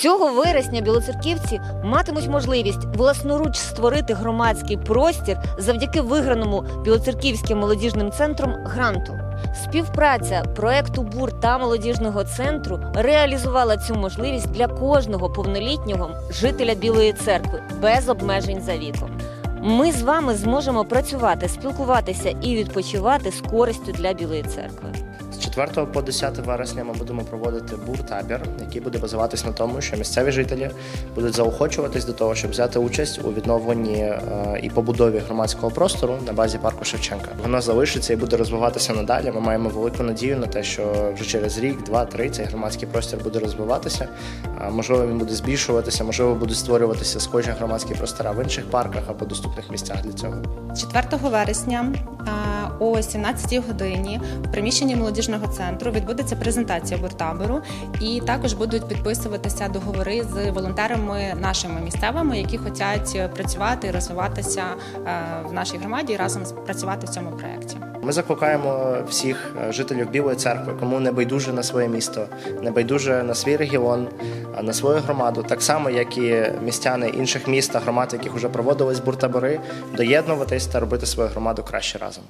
Цього вересня білоцерківці матимуть можливість власноруч створити громадський простір завдяки виграному білоцерківським молодіжним центром гранту. Співпраця проекту БУР та молодіжного центру реалізувала цю можливість для кожного повнолітнього жителя Білої церкви без обмежень за віком. Ми з вами зможемо працювати, спілкуватися і відпочивати з користю для Білої церкви. З 4 по 10 вересня ми будемо проводити бур-табір, який буде базуватись на тому, що місцеві жителі будуть заохочуватись до того, щоб взяти участь у відновленні е, і побудові громадського простору на базі парку Шевченка. Воно залишиться і буде розвиватися надалі. Ми маємо велику надію на те, що вже через рік, два, три цей громадський простір буде розвиватися. Можливо, він буде збільшуватися, можливо, будуть створюватися схожі громадські простори в інших парках або доступних місцях для цього. 4 вересня о 17 годині в приміщенні молодіжного центру відбудеться презентація буртабору, і також будуть підписуватися договори з волонтерами нашими місцевими, які хочуть працювати і розвиватися е, в нашій громаді і разом працювати в цьому проєкті. Ми закликаємо всіх е, жителів Білої церкви, кому не байдуже на своє місто, не байдуже на свій регіон, на свою громаду, так само як і містяни інших міст та громад, яких вже проводились буртабори, доєднуватись та робити свою громаду краще разом.